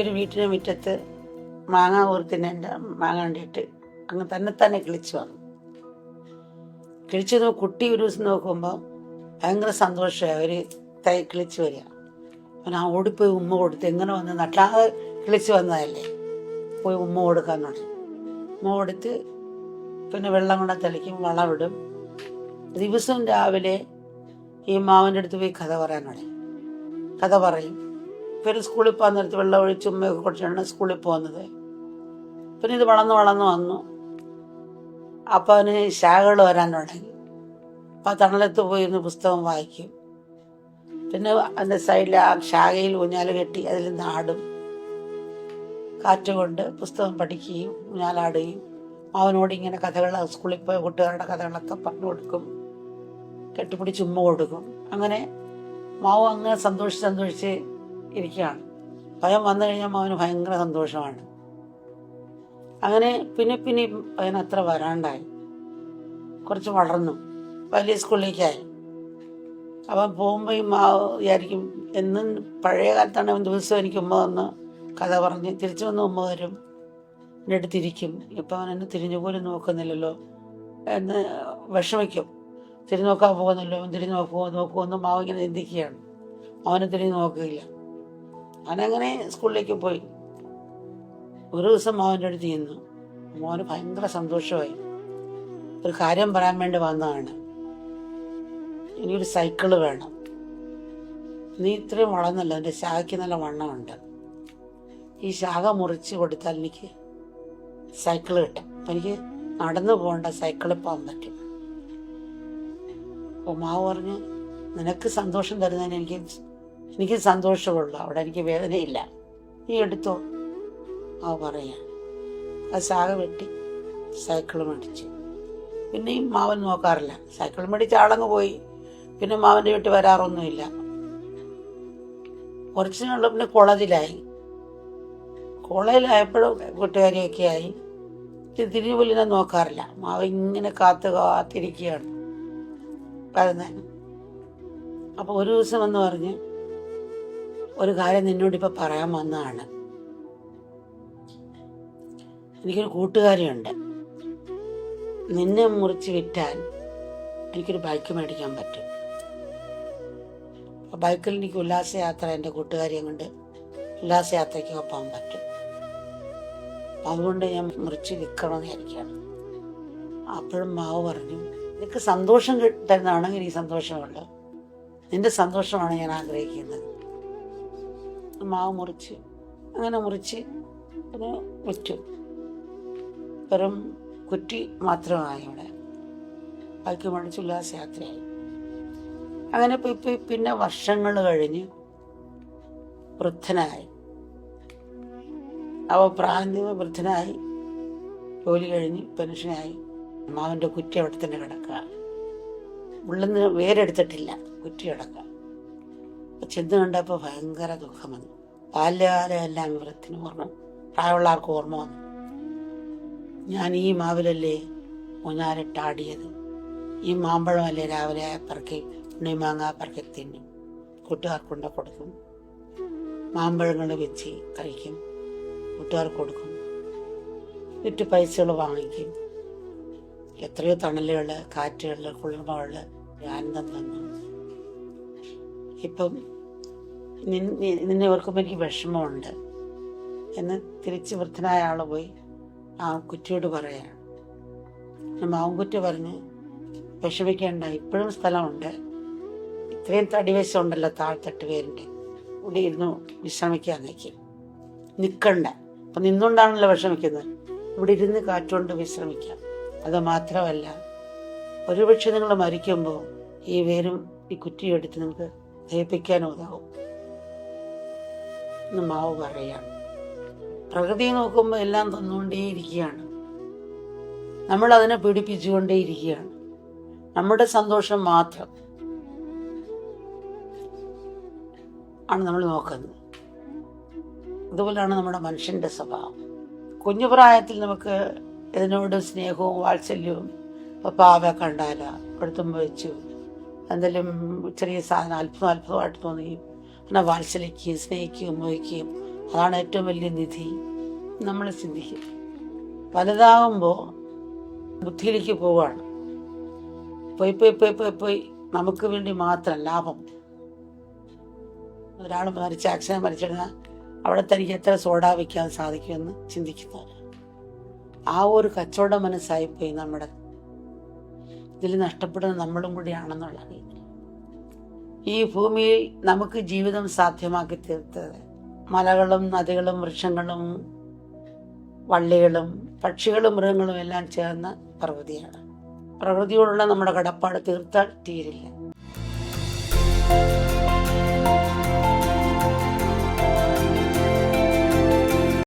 ഒരു വീട്ടിന് മുറ്റത്ത് മാങ്ങ ഓർത്തിന് എന്റെ മാങ്ങ കണ്ടിട്ട് അങ്ങ് തന്നെ തന്നെ കിളിച്ചു വന്നു. കിളിച്ചു നോ കുട്ടി ഒരു ദിവസം നോക്കുമ്പോൾ ഭയങ്കര സന്തോഷമായി. ഒരു തൈ കിളിച്ചു വരിക. അവൻ ആ ഓടിപ്പോയി ഉമ്മ കൊടുത്ത് എങ്ങനെ വന്ന് നട്ടാതെ കിളിച്ചു വന്നതല്ലേ? പോയി ഉമ്മ കൊടുക്കാൻ തുടങ്ങി. ഉമ്മ കൊടുത്ത് പിന്നെ വെള്ളം കൊണ്ട് തെളിക്കും വളമിടും ദിവസവും രാവിലെ ഈ മാവന്റെ അടുത്ത് പോയി കഥ പറയാൻ തുടങ്ങി. കഥ പറയും. പിന്നെ സ്കൂളിൽ പോകാൻ നേരത്ത് വെള്ളം ഒഴിച്ച് ഉമ്മയൊക്കെ കുടിച്ചാണ് സ്കൂളിൽ പോകുന്നത്. പിന്നെ ഇത് വളർന്ന് വളർന്ന് വന്നു. അപ്പൊ അവന് ശാഖകൾ വരാൻ തുടങ്ങി. അപ്പൊ തണലത്ത് പോയിരുന്ന് പുസ്തകം വായിക്കും. പിന്നെ അതിന്റെ സൈഡിൽ ആ ശാഖയിൽ ഊഞ്ഞാൽ കെട്ടി അതിൽ നാടും. കാറ്റുകൊണ്ട് പുസ്തകം പഠിക്കുകയും ഊഞ്ഞാലാടുകയും അവനോട് ഇങ്ങനെ കഥകൾ സ്കൂളിൽ പോയ കുട്ടികളുടെ കഥകളൊക്കെ പറഞ്ഞു കൊടുക്കും. കെട്ടിപ്പിടിച്ച് ഉമ്മ കൊടുക്കും. അങ്ങനെ മാവ് അങ്ങനെ സന്തോഷിച്ച് സന്തോഷിച്ച് ഇരിക്കുകയാണ്. ഭയം വന്നു കഴിഞ്ഞാൽ അവന് ഭയങ്കര സന്തോഷമാണ്. അങ്ങനെ പിന്നെ പിന്നെ അതിനത്ര വരാണ്ടായി. കുറച്ച് വളർന്നു. വലിയ സ്കൂളിലേക്കായി. അവൻ പോകുമ്പോൾ ഈ വിചാരിക്കും എന്നും പഴയ കാലത്താണ് അവൻ ദിവസം എനിക്ക് ഉമ്മ വന്ന് കഥ പറഞ്ഞ് തിരിച്ചു വന്ന് ഉമ്മ വരും. എന്റെ അടുത്തിരിക്കും ഇപ്പം അവൻ എന്നെ തിരിഞ്ഞു പോലും നോക്കുന്നില്ലല്ലോ. എന്ന് വിഷമിക്കും. തിരിഞ്ഞു നോക്കാൻ പോകുന്നല്ലോ തിരിഞ്ഞു നോക്കുമോ നോക്കുമോ എന്ന് മാവ് ഇങ്ങനെ ചിന്തിക്കുകയാണ്. അവനെ തിരിഞ്ഞു നോക്കുകയില്ല. അവനങ്ങനെ സ്കൂളിലേക്ക് പോയി? ഒരു ദിവസം മാവന്റെ അടുത്ത് ചെന്നു. മോന് ഭയങ്കര സന്തോഷമായി. ഒരു കാര്യം പറയാൻ വേണ്ടി വന്നതാണ്. എനിക്കൊരു സൈക്കിൾ വേണം. നീ ഇത്രയും വളർന്നല്ലോ എന്റെ ശാഖയ്ക്ക് നല്ല വണ്ണമുണ്ട്. ഈ ശാഖ മുറിച്ച് കൊടുത്താൽ എനിക്ക് സൈക്കിൾ കിട്ടും. അപ്പം എനിക്ക് നടന്നു പോകേണ്ട സൈക്കിളിൽ പോകാൻ പറ്റും. അപ്പോൾ മാവ് പറഞ്ഞ് നിനക്ക് സന്തോഷം തരുന്നതിന് എനിക്ക് എനിക്ക് സന്തോഷമുള്ളൂ. അവിടെ എനിക്ക് വേദനയില്ല. നീ എടുത്തോ? ആ പറയാ. ആ ശാഖ വെട്ടി സൈക്കിൾ മേടിച്ചു. പിന്നെയും മാവൻ നോക്കാറില്ല. സൈക്കിൾ മേടിച്ച് ആളങ്ങ് പോയി. പിന്നെ മാവന്റെ വീട്ടിൽ വരാറൊന്നുമില്ല. കുറച്ച് നാൾ പിന്നെ കോളേജിലായി കോളേജിലായപ്പോഴും കൂട്ടുകാരിയൊക്കെ ആയി. തിരി തിരിഞ്ഞു പോലും ഞാൻ നോക്കാറില്ല. മാവ് ഇങ്ങനെ കാത്ത് കാത്തിരിക്കുകയാണ്. വരുന്നതിന് അപ്പോൾ ഒരു ദിവസം എന്ന് പറഞ്ഞ് ഒരു കാര്യം നിന്നോട് ഇപ്പം പറയാൻ വന്നതാണ്. എനിക്കൊരു കൂട്ടുകാരിയുണ്ട്. നിന്നെ മുറിച്ച് വിറ്റാൽ എനിക്കൊരു ബൈക്ക് മേടിക്കാൻ പറ്റും. ബൈക്കിൽ എനിക്ക് ഉല്ലാസയാത്ര എന്റെ കൂട്ടുകാരിയെ കൊണ്ട് ഉല്ലാസയാത്രയ്ക്ക് പോകാൻ പറ്റും. അതുകൊണ്ട് ഞാൻ മുറിച്ച് വിൽക്കണമെന്ന് വിചാരിക്കുകയാണ്. അപ്പോഴും മാവ് പറഞ്ഞു നിനക്ക് സന്തോഷം കിട്ടുന്നതാണെങ്കിൽ എനിക്ക് സന്തോഷമുള്ളൂ നിന്റെ സന്തോഷമാണ് ഞാൻ ആഗ്രഹിക്കുന്നത്. മാവ് മുറിച്ച് അങ്ങനെ മുറിച്ച് പിന്നെ വിറ്റു വെറും കുറ്റി മാത്രമായി ഇവിടെ. ബാക്കി മേടിച്ച് ഉല്ലാസയാത്രയായി അങ്ങനെ ഇപ്പം പിന്നെ വർഷങ്ങൾ കഴിഞ്ഞ് വൃദ്ധനായി. അവ പ്രാന്തിമ വൃദ്ധനായി. ജോലി കഴിഞ്ഞ് പെൻഷനായി. അമ്മാവിന്റെ കുറ്റി അവിടെ തന്നെ കിടക്കുക. നിന്ന് വേരെടുത്തിട്ടില്ല. കുറ്റി കിടക്കുക. ചെന്ന് കണ്ടപ്പോൾ ഭയങ്കര ദുഃഖം വന്നു. ബാല്യകാലം എല്ലാം വൃത്തിന് ഓർമ്മ പ്രായമുള്ള ആർക്കും ഓർമ്മ വന്നു. ഞാൻ ഈ മാവിലല്ലേ ഊഞ്ഞാലിട്ടാടിയത് ഈ മാമ്പഴമല്ലേ രാവിലെ പറക്കി ഉണ്ണിമാങ്ങ പറക്കി തിന്നും. കൂട്ടുകാർക്കൊണ്ട് കൊടുക്കും. മാമ്പഴങ്ങൾ വെച്ച് കഴിക്കും കൂട്ടുകാർക്ക് കൊടുക്കും. വിറ്റ് പൈസകൾ വാങ്ങിക്കും. എത്രയോ തണലുകൾ കാറ്റുകൾ കുളിർമകൾ ആനന്ദം തന്നു. ഇപ്പം നിന്നെ ഓർക്കുമ്പോൾ എനിക്ക് വിഷമമുണ്ട്. എന്ന് തിരിച്ച് വൃദ്ധനായ ആൾ പോയി ആ കുറ്റിയോട് പറയാണ് മാവുംകുറ്റി പറഞ്ഞ് വിഷമിക്കേണ്ട ഇപ്പോഴും സ്ഥലമുണ്ട്. ഇത്രയും തടിവശം ഉണ്ടല്ലോ താഴ്ത്തട്ട് പേരിന്റെ ഇവിടെ ഇരുന്ന് വിശ്രമിക്കാൻ നിൽക്കും നിൽക്കണ്ട അപ്പം നിന്നുകൊണ്ടാണല്ലോ വിഷമിക്കുന്നത്. ഇവിടെ ഇരുന്ന് കാറ്റുകൊണ്ട് വിശ്രമിക്കാം. അത് മാത്രമല്ല ഒരുപക്ഷെ നിങ്ങൾ മരിക്കുമ്പോൾ ഈ വേരും ഈ കുറ്റിയും എടുത്ത് നിങ്ങൾക്ക് ഉതാവും എന്ന് മാവ് പറയാണ് പ്രകൃതി നോക്കുമ്പോൾ എല്ലാം തന്നുകൊണ്ടേയിരിക്കുകയാണ്. നമ്മൾ അതിനെ പീഡിപ്പിച്ചുകൊണ്ടേയിരിക്കുകയാണ്. നമ്മുടെ സന്തോഷം മാത്രം ആണ് നമ്മൾ നോക്കുന്നത്. അതുപോലെയാണ് നമ്മുടെ മനുഷ്യന്റെ സ്വഭാവം. കുഞ്ഞു പ്രായത്തിൽ നമുക്ക് ഇതിനോട് സ്നേഹവും വാത്സല്യവും പാവ കണ്ടാല എടുത്തുമ്പോൾ വെച്ചു. എന്തെങ്കിലും ചെറിയ സാധനം അല്പം അല്പമായിട്ട് തോന്നുകയും പിന്നെ വാത്സലിക്കുകയും സ്നേഹിക്കുകയും മോഹിക്കുകയും അതാണ് ഏറ്റവും വലിയ നിധി. നമ്മൾ ചിന്തിക്കും. വലുതാകുമ്പോൾ ബുദ്ധിയിലേക്ക് പോവുകയാണ് പോയി പോയി പോയി പോയി പോയി. നമുക്ക് വേണ്ടി മാത്രം ലാഭം. ഒരാൾ മരിച്ച ആക്സിഡന്റ് മരിച്ചിരുന്നാൽ അവിടെ തനിക്ക് എത്ര സോഡ വയ്ക്കാൻ സാധിക്കുമെന്ന് ചിന്തിക്കുന്നവർ ആ ഒരു കച്ചവട മനസ്സായിപ്പോയി നമ്മുടെ ഇതിൽ നഷ്ടപ്പെടുന്നത് നമ്മളും കൂടിയാണെന്നുള്ള ഈ ഭൂമിയിൽ നമുക്ക് ജീവിതം സാധ്യമാക്കി തീർത്തത് മലകളും നദികളും വൃക്ഷങ്ങളും വള്ളികളും പക്ഷികളും മൃഗങ്ങളും എല്ലാം ചേർന്ന പ്രകൃതിയാണ്. പ്രകൃതിയോടുള്ള നമ്മുടെ കടപ്പാട് തീർത്താൽ തീരില്ല.